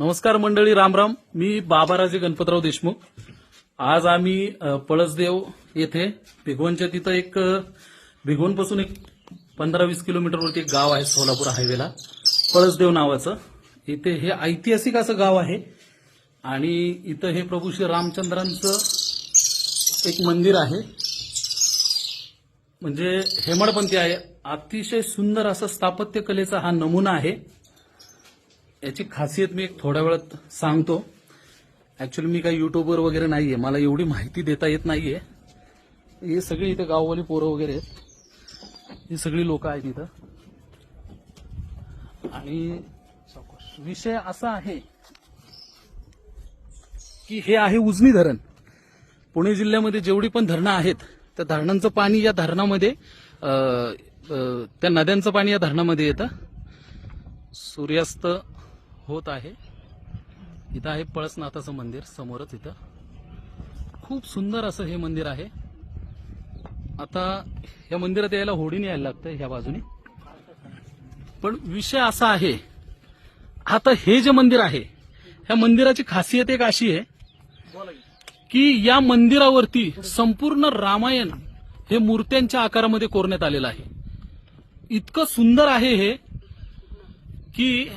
नमस्कार मंडळी रामराम. मी बाबाराजे गणपतराव देशमुख. आज आम्ही पळसदेव येथे भिगवणच्या तिथं एक भिगवणपासून एक पंधरा वीस किलोमीटरवरती एक गाव आहे सोलापूर हायवेला. पळसदेव नावाचं. इथे हे ऐतिहासिक असं गाव आहे. आणि इथं हे प्रभू श्री रामचंद्रांचं एक मंदिर आहे. म्हणजे हेमडपंथी आहे. अतिशय सुंदर असं स्थापत्य कलेचा हा नमुना आहे. याची खासियत मी एक थोड्या वेळात सांगतो. ऍक्च्युली मी काही युट्यूबवर वगैरे नाहीये. मला एवढी माहिती देता येत नाहीये. हे सगळी इथे गाववाली पोरं वगैरे आहेत. ही सगळी लोक आहेत इथं. आणि विषय असा आहे की हे आहे उजनी धरण. पुणे जिल्ह्यामध्ये जेवढी पण धरणं आहेत त्या धरणांचं पाणी या धरणामध्ये त्या नद्यांचं पाणी या धरणामध्ये येतं. सूर्यास्त होत आहे. इथं आहे पळसनाथाचं मंदिर समोरच इथं. खूप सुंदर असं हे मंदिर आहे. आता या मंदिरात यायला होडीने यायला लागतं ह्या बाजूने. पण विषय असा आहे आता हे जे मंदिर आहे ह्या मंदिराची खासियत एक अशी आहे की या मंदिरावरती संपूर्ण रामायण हे मूर्त्यांच्या आकारामध्ये कोरण्यात आलेलं आहे. इतकं सुंदर आहे हे की